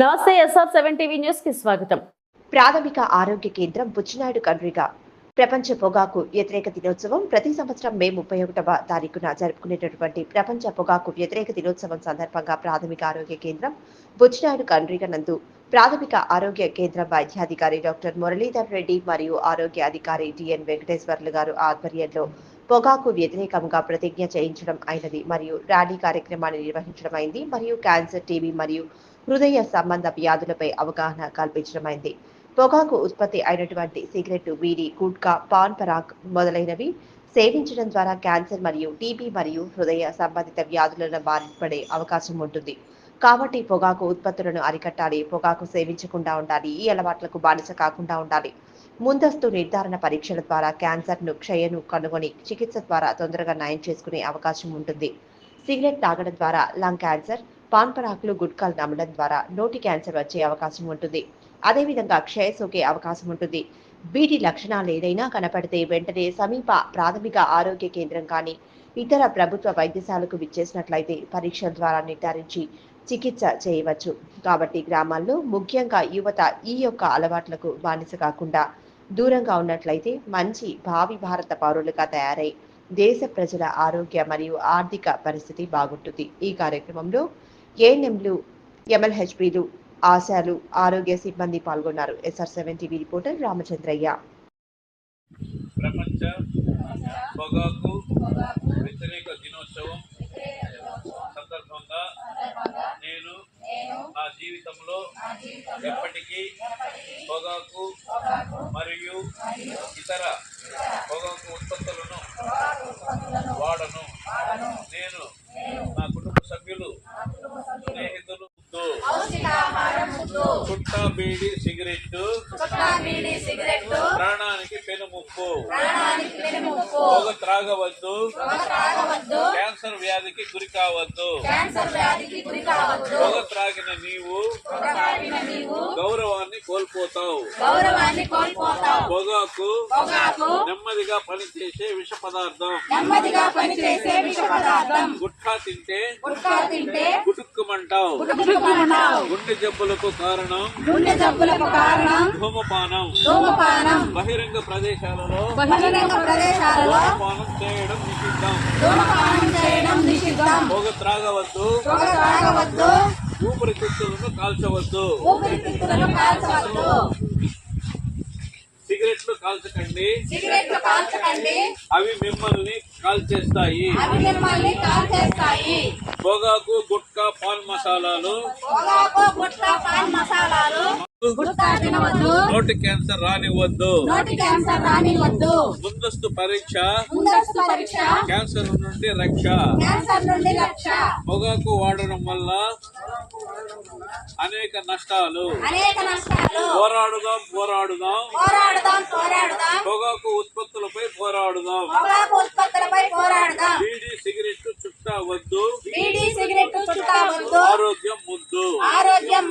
నమస్తే SR seven TV న్యూస్కి స్వాగతం. ప్రాథమిక ఆరోగ్య కేంద్రం బుచ్చినాయుడు కండ్రిగా ప్రపంచ పొగాకు వ్యతిరేక దినోత్సవం ప్రతి సంవత్సరం మే ముప్పై ఒకటవ తారీఖున జరుపుకునేటటువంటి ప్రపంచ పొగాకు వ్యతిరేక దినోత్సవం సందర్భంగా ప్రాథమిక ఆరోగ్య కేంద్రం బుచ్చినాయుడు కండ్రిగ నందు ప్రాథమిక ఆరోగ్య కేంద్రం వైద్యాధికారి డాక్టర్ మురళీధర్ రెడ్డి మరియు ఆరోగ్య అధికారి డిఎన్ వెంకటేశ్వర్లు గారు ఆధ్వర్యంలో పొగాకు వ్యతిరేకంగా ప్రతిజ్ఞ చేయించడం అయినది మరియు ర్యాలీ కార్యక్రమాన్ని నిర్వహించడం అయింది మరియు క్యాన్సర్ టీబీ మరియు హృదయ సంబంధ వ్యాధులపై అవగాహన కల్పించడమైంది పొగాకు ఉత్పత్తి అయినటువంటి సిగరెట్ బీడి గుట్కా పాన్ పరాక్ మొదలైనవి సేవించడం ద్వారా క్యాన్సర్ మరియు టీబీ మరియు హృదయ సంబంధిత వ్యాధులను బారిపడే అవకాశం ఉంటుంది. కాబట్టి పొగాకు ఉత్పత్తులను అరికట్టాలి పొగాకు సేవించకుండా ఉండాలి ఈ అలవాట్లకు బానిస కాకుండా ఉండాలి. ముందస్తు నిర్ధారణ పరీక్షల ద్వారా క్యాన్సర్ను క్షయను కనుగొని చికిత్స ద్వారా తొందరగా నయం చేసుకునే అవకాశం ఉంటుంది. సిగరెట్ తాగడం ద్వారా లంగ్ క్యాన్సర్ పాన్ పరాకులు గుట్కాలు నమ్మడం ద్వారా నోటి క్యాన్సర్ వచ్చే అవకాశం ఉంటుంది. అదేవిధంగా క్షయ సోకే అవకాశం ఉంటుంది. వీటి లక్షణాలు ఏదైనా కనపడితే వెంటనే సమీప ప్రాథమిక ఆరోగ్య కేంద్రం కానీ ఇతర ప్రభుత్వ వైద్యశాలకు విచ్చేసినట్లయితే పరీక్షల ద్వారా నిర్ధారించి చికిత్స చేయవచ్చు. కాబట్టి గ్రామాల్లో ముఖ్యంగా యువత ఈ యొక్క అలవాట్లకు బానిస కాకుండా దూరంగా ఉన్నట్లయితే మంచి భావి భారత పౌరులుగా తయారై దేశ ప్రజల ఆరోగ్య మరియు ఆర్థిక పరిస్థితి బాగుంటుంది. ఈ కార్యక్రమంలో ఏఎన్ఎంలు ఎంఎల్హెచ్పిలు ఆశాలు ఆరోగ్య సిబ్బంది పాల్గొన్నారు. SR seven TV reporter Ramachandraiah. ప్రపంచ పొగాకు వ్యతిరేక దినోత్సవం సందర్భంగా నేను నా జీవితంలో ఎప్పటికీ పొగాకు మరియు ఇతర పొగాకు ఉత్పత్తులను వాడను నేను నా కుటుంబ సభ్యులు స్నేహితులు చుట్టా బీడి సిగరెట్ ప్రాణానికి పెనుముప్పు. పొగ త్రాగవద్దు. త్రాగవద్దు. క్యాన్సర్ వ్యాధికి గురి కావద్దు. త్రాగిన నీవు గౌరవాన్ని కోల్పోతావు. గౌరవాన్ని కోల్పోతావు. పొగాకు పొగాకు నెమ్మదిగా పనిచేసే విష పదార్థం. నెమ్మదిగా పనిచేసే విష పదార్థం. గుట్కా తింటే గుట్కా తింటే గుటుక్కుమంటావు. గుట్టుకుమంటావు గుండె జబ్బులకు కారణం గుండె జబ్బులకు కారణం ధూమపానం. ధూమపానం. బహిరంగ ప్రదేశాలలో బహిరంగ ప్రదేశాలలో ధూమపానం చేయడం నిషిద్ధం. ధూమపానం చేయడం త్రాగవద్దు. త్రాగవద్దు. ఊపిరితిత్తులను కాల్చవద్దు. ఊపిరితిత్తులను కాల్చవద్దు. సిగరెట్లు కాల్చకండి. సిగరెట్లు కాల్చకండి. అవి మిమ్మల్ని కాల్చేస్తాయి. అవి మిమ్మల్ని కాల్చేస్తాయి. పొగాకు గుట్కా పాన్ మసాలాలు. పొగాకు గుట్కా పాన్ మసాలాలు. నోటి క్యాన్సర్ రానివ్వద్దు. ముందస్తు పరీక్ష. క్యాన్సర్ నుండి రక్ష. పొగాకు వాడడం వల్ల అనేక నష్టాలు. పోరాడుదాం పోరాడుదాం. పోరాడుదాం పోరాడుదాం. పొగాకు ఉత్పత్తులపై పోరాడుదాం. పొగాకు ఉత్పత్తులపై పోరాడుదాం. బీడీ సిగరెట్ చుట్టా వద్దు. బీడీ సిగరెట్ చుట్టవద్దు ఆరోగ్యం